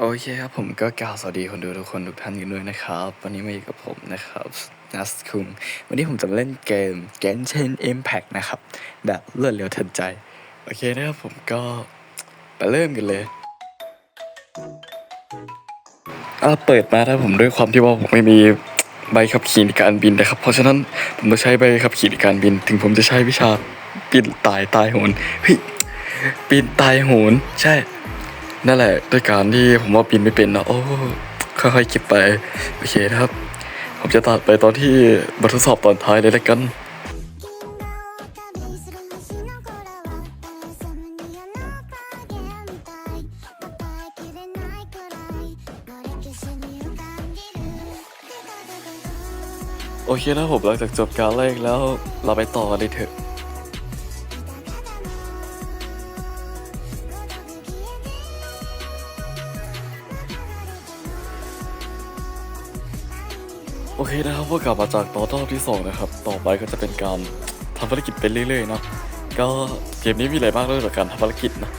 โอเคครับผมก็กล่าวสวัสดีคนดูทุกคนทุกท่านกันด้วยนะครับ วันนี้มาอยู่กับผมนะครับนัสคุงวันนี้ผมจะมาเล่นเกม Genshin Impact นะครับ แบบเลือดเร็วทันใจ โอเคนะครับผมก็ไปเริ่มกันเลยอ่าเปิดมาถ้าผมด้วยความที่ว่าผมไม่มีใบขับขี่ในการบินนะครับ เพราะฉะนั้นผมต้องใช้ใบขับขี่ในการบิน ถึงผมจะใช้วิชาปีนตายตายโหนเฮ้ยปีนตายโหนใช่ นั่นแหละด้วยการที่ผมว่าปีนไม่เป็นนะโอ้ค่อยๆคิดไป โอเคนะครับ ผมจะตัดไปตอนที่บททดสอบตอนท้ายเลยแล้วกันโอเคนะผมหลังจากจบการแรกแล้วเราไปต่อกันเลยเถอะ เคนะครับพวกกลับมาจากตอนรอบที่สองนะครับ ต่อไปก็จะเป็นการทำภารกิจไปเรื่อยๆนะก็เกมนี้มีอะไรบ้างนอกจากการทำภารกิจนะ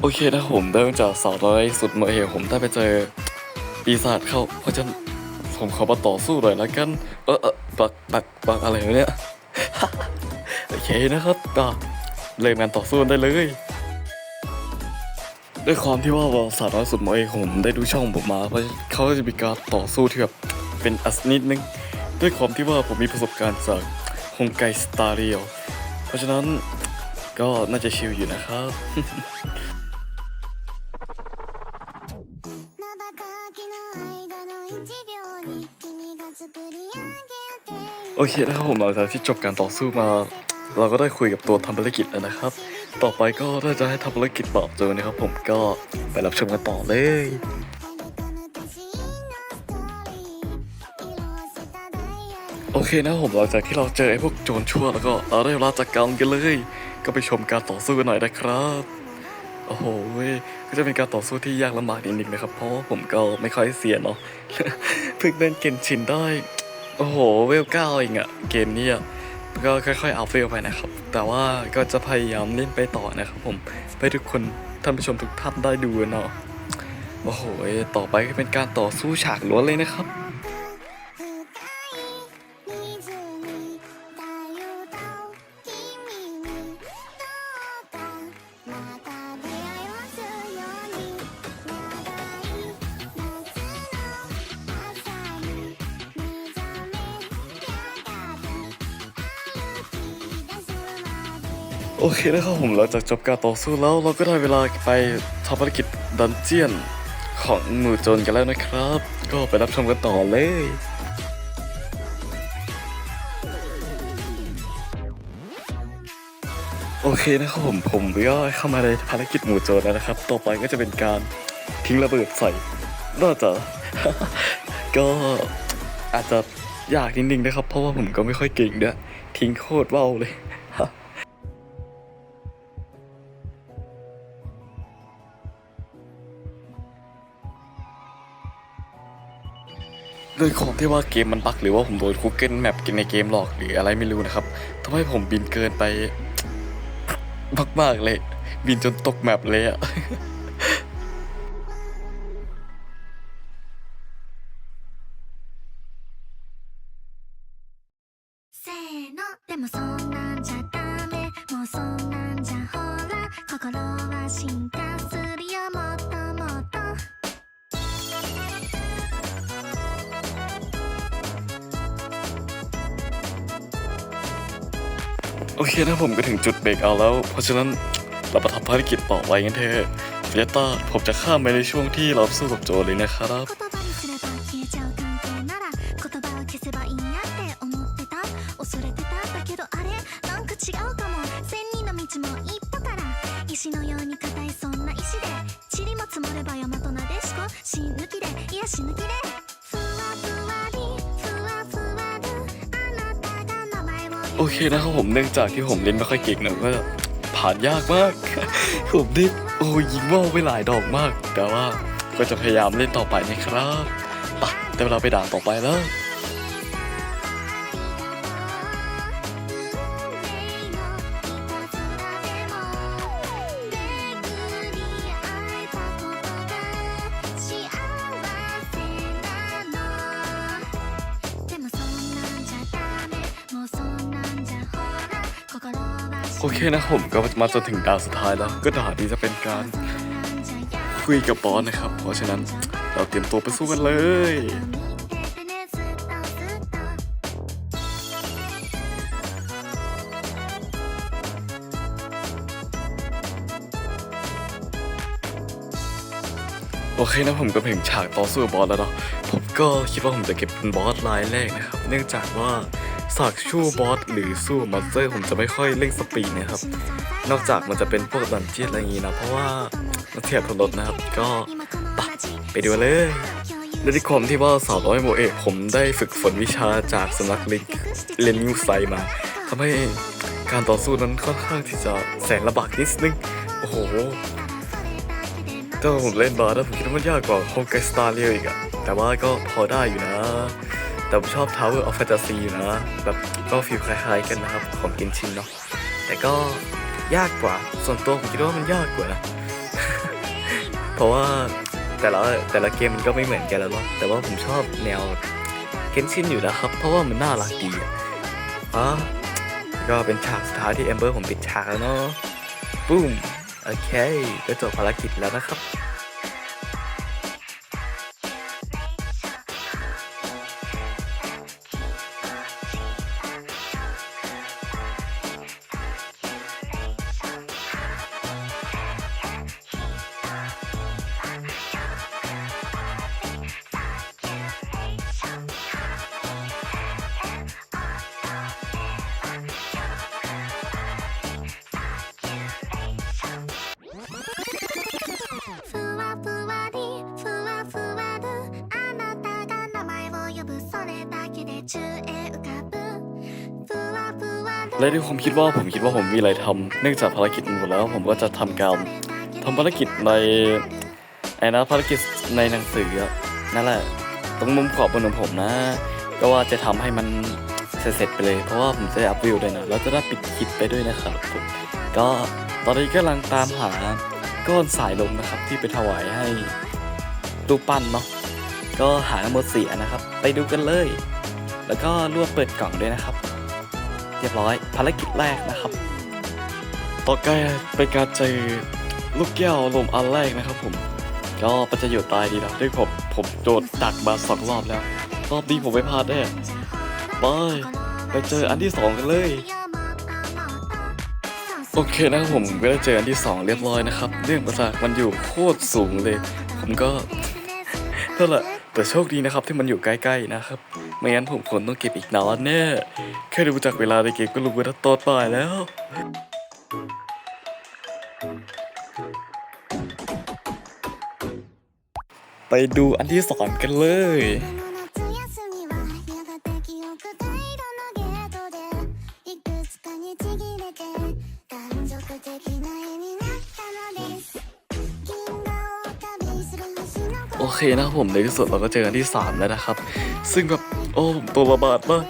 โอเคนะผมเริ่มจากสาวน้อยสุดเมื่อเหผมได้ไปเจอปีศาจเข้าเพราะฉะนั้น ผมขอมาต่อสู้หน่อยละกัน เออเออปักปักปักอะไรเนี่ย โอเคนะครับก็เริ่มการต่อสู้ได้เลย ด้วยความที่ว่าสาวน้อยสุดมื่อเหผมได้ดูช่องผมมาเพราะเขาจะมีการต่อสู้ที่แบบเป็นอัศนิดนึง ด้วยความที่ว่าผมมีประสบการณ์จากฮงไกสตาร์เรียลเพราะฉะนั้นก็น่าจะชิลอยู่นะครับ โอเคนะครับผมหลังจากที่จบการต่อสู้มา เราก็ได้คุยกับตัวทำภารกิจแล้วนะครับ ต่อไปก็น่าจะให้ทำภารกิจปราบโจรนะครับผมก็ไปรับชมกันต่อเลยโอเคนะครับผมหลังจากที่เราเจอไอ้พวกโจรชั่วแล้วก็เราได้เวลาจัดการกันเลย ก็ไปชมการต่อสู้กันหน่อยนะครับโอ้โหก็จะเป็นการต่อสู้ที่ยากลำบากนิดนึงนะครับ เพราะว่าผมก็ไม่ค่อยเสียเนาะเพิ่งเล่นเกมชินได้ โอ้โหเวลเก้าเองอะเกมนี้ยก็ค่อยๆอัพเวลไปนะครับ แต่ว่าก็จะพยายามเล่นไปต่อนะครับผมไปทุกคนท่านผู้ชมทุกท่านได้ดูเนาะโอ้โห ต่อไปก็เป็นการต่อสู้ฉากล้วนเลยนะครับ โอเคนะครับผมหลังจากจบการต่อสู้แล้วเราก็ได้เวลาไปทำภารกิจดันเจียนของหมู่โจรกันแล้วนะครับ ก็ไปรับชมกันต่อเลยโอเคนะครับผมผมก็เข้ามาในภารกิจหมู่โจรแล้วนะครับ ต่อไปก็จะเป็นการทิ้งระเบิดใส่น่าจะก็อาจจะยากนิดนึงนะครับ เพราะว่าผมก็ไม่ค่อยเก่งด้วยทิ้งโคตรเบ้าเลย ด้วยความที่ว่าเกมมันบั๊กหรือว่าผมโดนคุกเกิลแมปกินในเกมหลอกหรืออะไรไม่รู้นะครับทำให้ผมบินเกินไปมากๆเลย บินจนตกแมปเลยอะ โอเคนะผมก็ถึงจุดเบรกเอาแล้ว เพราะฉะนั้นเราประทำภารกิจต่อไปกันเถอะเฟยต้าผมจะข้ามไปในช่วงที่เราสู้กับโจเลยนะครับ โอเคนะครับผมเนื่องจากที่ผมเล่นไม่ค่อยเก่งนะก็ผ่านยากมาก ผมนี่โอ้ยิงว่าวไปหลายดอกมาก แต่ว่าก็จะพยายามเล่นต่อไปนะครับไปะแต่เวลาไปด่าต่อไปแล้ว โอเคนะผมก็มาจนถึงด่านสุดท้ายแล้ว ก็ด่านนี้จะเป็นการคุยกับบอสนะครับ เพราะฉะนั้นเราเตรียมตัวไปสู้กันเลยโอเคนะผมก็ถึงฉากต่อสู้กับบอสแล้วเนาะผมก็คิดว่าผมจะเก็บเป็นบอสรายแรกนะครับ เนื่องจากว่า สากชู้บอสหรือสู้มอนสเตอร์ผมจะไม่ค่อยเร่งสปีดนะครับ นอกจากมันจะเป็นพวกดันเจี้ยนอะไรอย่างี้นะ เพราะว่ามันเทียบทนรถนะครับ ก็ไปไปดูเลยและที่ความที่ว่าสาวน้อยโมเอะผมได้ฝึกฝนวิชาจากสำนักเรียนเรียนนิวไซมาทำให้การต่อสู้นั้นค่อนข้างที่จะแสนลำบากนิดนึง โอ้โหถ้าผมเล่นบาร์แล้วผมคิดว่ามันยากกว่าโฮเกสตาเรียอีกอะแต่ว่าก็พอได้อยู่นะ แต่ผมชอบ Tower of Fantasy อยู่นะแบบก็ฟีลคล้ายๆกันนะครับของกินชินเนาะแต่ก็ยากกว่า ส่วนตัวผมคิดว่ามันยากกว่านะ เพราะว่าแต่ละแต่ละเกมมันก็ไม่เหมือนกันแล้วเนาะแต่ว่าผมชอบแนวเกนชินอยู่นะครับ เพราะว่ามันน่ารักดีอะอะก็เป็นฉากสุดท้ายที่เอมเบอร์ผมปิดฉากแล้วเนาะปุ้มโอเค ก็จบภารกิจแล้วนะครับ และด้วยความคิดว่าผมคิดว่าผมมีอะไรทำเนื่องจากภารกิจหมดแล้ว ผมก็จะทำการทำภารกิจในไอ้นะภารกิจในหนังสือนั่นแหละตรงมุมขอบบนของผมนะ ก็ว่าจะทำให้มันเสร็จไปเลย เพราะว่าผมจะอัพวิวด้วยนะแล้วจะได้ปิดคลิปไปด้วยนะครับผมก็ตอนนี้กำลังตามหาก้อนสายลมนะครับ ที่ไปถวายให้รูปปั้นเนาะก็หาหมดสี่อันะครับ ไปดูกันเลย แล้วก็รวบเปิดกล่องด้วยนะครับ รียบร้อย ภารกิจแรกนะครับ ต่อไปเป็นการเจอลูกแก้วลมอันแรกนะครับผม ก็มันจะอยู่ตายดีนะด้วยผมผมโดนดักมาสองรอบแล้ว รอบนี้ผมไม่พลาดแน่ไปไปเจออันที่สองกันเลยโอเคนะครับผมก็ได้เจออันที่สองเรียบร้อยนะครับ เรื่องประสาทมันอยู่โคตรสูงเลย ผมก็นั่นแหละ แต่โชคดีนะครับที่มันอยู่ใกล้ๆนะครับ ไม่งั้นผมคงต้องเก็บอีกนานแน่ แค่ดูจากเวลาในเกมก็รู้ว่าตอนตายแล้วไปดูอันที่สองกันเลย โอเคนะครับผมในที่สุดเราก็เจอกันที่ 3 แล้วนะครับ ซึ่งแบบโอ้ผมตัวระบาดมาก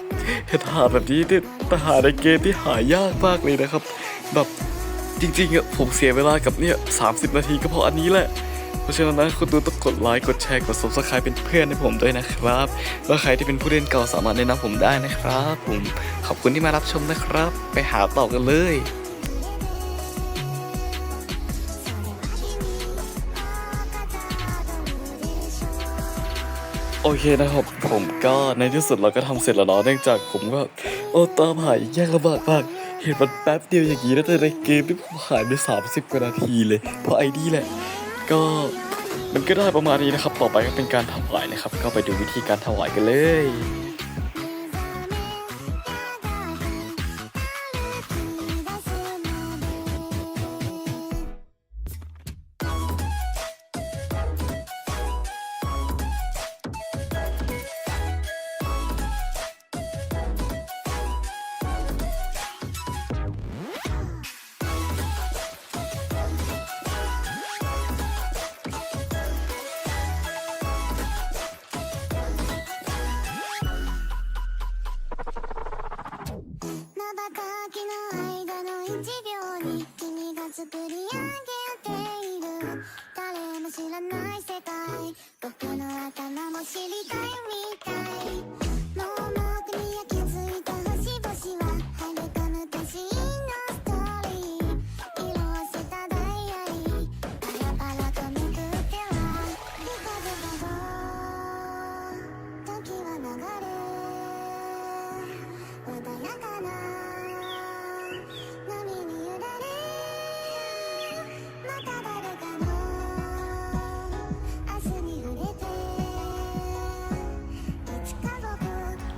เห็นทหารแบบนี้เนี่ยทหารในเกมที่หายากมากเลยนะครับ แบบจริงๆอะผมเสียเวลากับเนี่ย30นาทีก็เพราะอันนี้แหละ เพราะฉะนั้นนะคุณดูต้องกดไลค์กดแชร์กด subscribe เป็นเพื่อนให้ผมด้วยนะครับ แล้วใครที่เป็นผู้เล่นเก่าสามารถแนะนำผมได้นะครับ ผมขอบคุณที่มารับชมนะครับ ไปหาต่อกันเลย โอเคนะครับผมก็ในที่สุดเราก็ทำเสร็จแล้วเนาะเนื่องจากผมก็โอ้ตามหายยากลำบากมากเห็นมันแป๊บเดียวอย่างนี้นะแต่ในเกมที่ผมหายไป 30 กว่านาทีเลย เพราะไอ้นี่แหละ ก็มันก็ได้ประมาณนี้นะครับ ต่อไปก็เป็นการถวายนะครับ ก็ไปดูวิธีการถวายกันเลย Девять.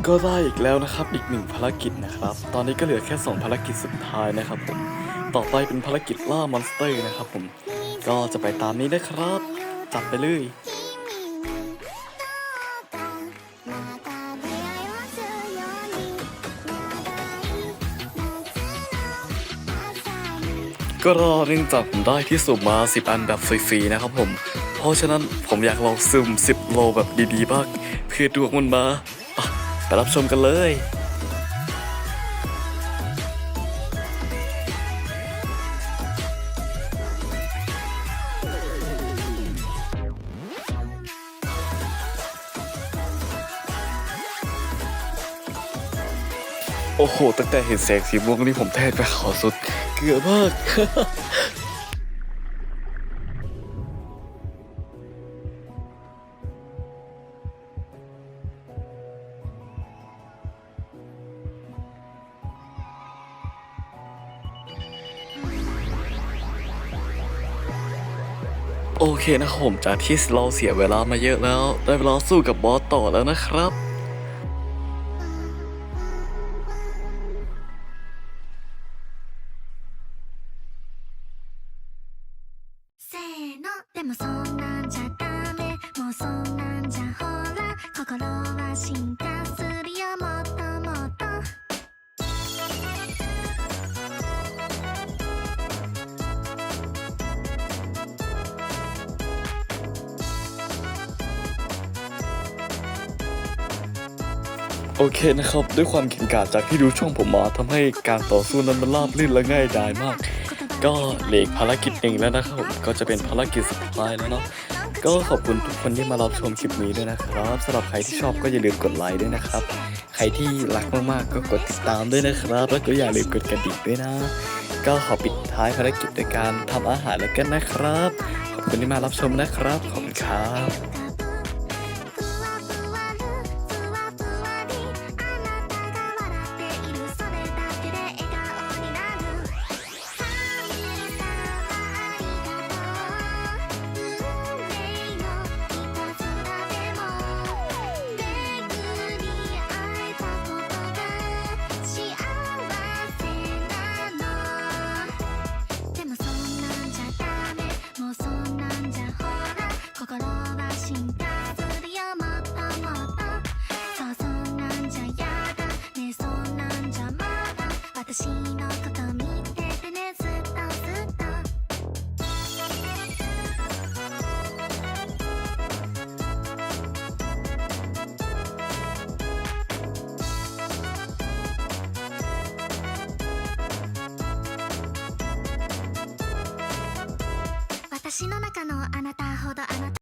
ก็ได้อีกแล้วนะครับ อีกหนึ่งภารกิจนะครับ ตอนนี้ก็เหลือแค่ 2 ภารกิจสุดท้ายนะครับผม ต่อไปเป็นภารกิจล่ามอนสเตอร์นะครับผม ก็จะไปตามนี้นะครับ จัดไปเลยก็รอเนื่องจากผมได้ที่สุ่มมา 10 อันแบบฟรีๆนะครับผม เพราะฉะนั้นผมอยากลองซุ่ม 10 โลแบบดีๆบ้างเพื่อดวงมันมา ไปรับชมกันเลยโอ้โห ตั้งแต่เห็นแสงสีม่วงนี่ผมแทบไปขอสุด เกือบมาก โอเคนะครับผมจากที่เราเสียเวลามาเยอะแล้ว ได้เวลาสู้กับบอสต่อแล้วนะครับ โอเคนะครับ ด้วยความเก่งกาจจากที่ดูช่องผมมาทำให้การต่อสู้นั้นมันราบรื่นและง่ายดายมาก ก็เหลืออกภารกิจหนึ่งแล้วนะครับผมก็จะเป็นภารกิจสุดท้ายแล้วเนาะก็ขอบคุณทุกคนที่มารับชมคลิปนี้ด้วยนะครับสำหรับใครที่ชอบก็อย่าลืมกดไลค์ด้วยนะครับ ใครที่รักมากๆก็กดติดตามด้วยนะครับ แล้วก็อย่าลืมกดกระดิ่งด้วยนะ ก็ขอปิดท้ายภารกิจด้วยการทำอาหารแล้วกันนะครับ ขอบคุณที่มารับชมนะครับ ขอบคุณครับ 私のこと見ててねずっとずっと。私の中